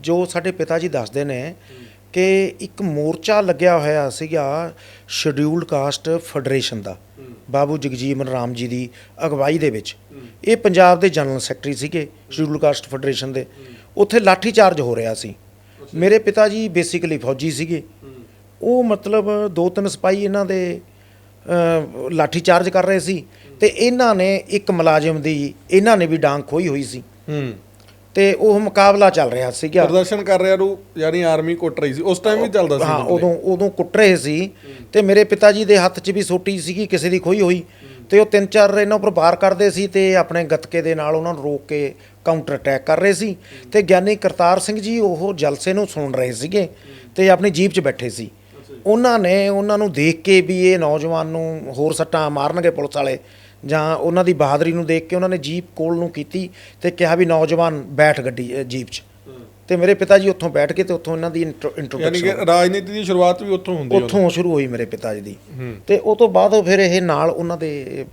ਜੋ ਸਾਡੇ ਪਿਤਾ ਜੀ ਦੱਸਦੇ ਨੇ ਕਿ ਇੱਕ ਮੋਰਚਾ ਲੱਗਿਆ ਹੋਇਆ ਸੀਗਾ ਸ਼ਡਿਊਲਡ ਕਾਸਟ ਫੈਡਰੇਸ਼ਨ ਦਾ। ਬਾਬੂ ਜਗਜੀਵਨ ਰਾਮ ਜੀ ਦੀ ਅਗਵਾਈ ਦੇ ਵਿੱਚ। ਇਹ ਪੰਜਾਬ ਦੇ ਜਨਰਲ ਸੈਕਟਰੀ ਸੀਗੇ ਸ਼ਡਿਊਲਡ ਕਾਸਟ ਫੈਡਰੇਸ਼ਨ ਦੇ। ਉੱਥੇ ਲਾਠੀ ਚਾਰਜ ਹੋ ਰਿਹਾ ਸੀ। ਮੇਰੇ ਪਿਤਾ ਜੀ ਬੇਸਿਕਲੀ ਫੌਜੀ ਸੀਗੇ। ਉਹ ਮਤਲਬ ਦੋ ਤਿੰਨ ਸਿਪਾਹੀ ਇਹਨਾਂ ਦੇ ਲਾਠੀ ਚਾਰਜ ਕਰ ਰਹੇ ਸੀ। ਤੇ ਇਹਨਾਂ ਨੇ ਇੱਕ ਮੁਲਾਜ਼ਮ ਦੀ ਇਹਨਾਂ ਨੇ ਵੀ ਡਾਂਗ ਖੋਈ ਹੋਈ ਸੀ। ਤੇ ਉਹ ਮੁਕਾਬਲਾ ਚੱਲ ਰਿਹਾ ਸੀਗਾ। ਪ੍ਰਦਰਸ਼ਨ ਕਰ ਰਿਹਾ ਨੂੰ ਯਾਨੀ ਆਰਮੀ ਕੁੱਟ ਰਹੀ ਸੀ। ਉਸ ਟਾਈਮ ਵੀ ਚੱਲਦਾ ਸੀ ਹਾਂ। ਉਦੋਂ ਉਦੋਂ ਕੁੱਟ ਰਹੇ ਸੀ। ਤੇ ਮੇਰੇ ਪਿਤਾ ਜੀ ਦੇ ਹੱਥ 'ਚ ਵੀ ਸੋਟੀ ਸੀਗੀ ਕਿਸੇ ਦੀ ਖੋਈ ਹੋਈ। ਤੇ ਉਹ ਤਿੰਨ ਚਾਰ ਇਹਨਾਂ ਉੱਪਰ ਵਾਰ ਕਰਦੇ ਸੀ ਤੇ ਆਪਣੇ ਗੱਤਕੇ ਦੇ ਨਾਲ ਉਹਨਾਂ ਨੂੰ ਰੋਕ ਕੇ ਕਾਊਂਟਰ ਅਟੈਕ ਕਰ ਰਹੇ ਸੀ। ਤੇ ਗਿਆਨੀ ਕਰਤਾਰ ਸਿੰਘ ਜੀ ਉਹ ਜਲਸੇ ਨੂੰ ਸੁਣ ਰਹੇ ਸੀਗੇ ਤੇ ਆਪਣੀ ਜੀਪ 'ਚ ਬੈਠੇ ਸੀ। ਉਹਨਾਂ ਨੇ ਉਹਨਾਂ ਨੂੰ ਦੇਖ ਕੇ ਵੀ ਇਹ ਨੌਜਵਾਨ ਨੂੰ ਹੋਰ ਸੱਟਾਂ ਮਾਰਨਗੇ ਪੁਲਿਸ ਵਾਲੇ ਜਾਂ ਉਹਨਾਂ ਦੀ ਬਹਾਦਰੀ ਨੂੰ ਦੇਖ ਕੇ ਉਹਨਾਂ ਨੇ ਜੀਪ ਕੋਲ ਨੂੰ ਕੀਤੀ ਤੇ ਕਿਹਾ ਵੀ ਨੌਜਵਾਨ ਬੈਠ ਗੱਡੀ ਜੀਪ 'ਚ। ਤੇ ਮੇਰੇ ਪਿਤਾ ਜੀ ਉੱਥੋਂ ਬੈਠ ਕੇ ਤੇ ਉੱਥੋਂ ਇਹਨਾਂ ਦੀ ਯਾਨੀ ਇੰਟਰੋਡਕਸ਼ਨ ਕਿ ਰਾਜਨੀਤੀ ਦੀ ਸ਼ੁਰੂਆਤ ਵੀ ਉੱਥੋਂ ਹੁੰਦੀ ਹੈ ਉੱਥੋਂ ਸ਼ੁਰੂ ਹੋਈ ਮੇਰੇ ਪਿਤਾ ਜੀ ਦੀ। ਤੇ ਉਹ ਤੋਂ ਬਾਅਦ ਫਿਰ ਇਹ ਨਾਲ ਉਹਨਾਂ ਦੇ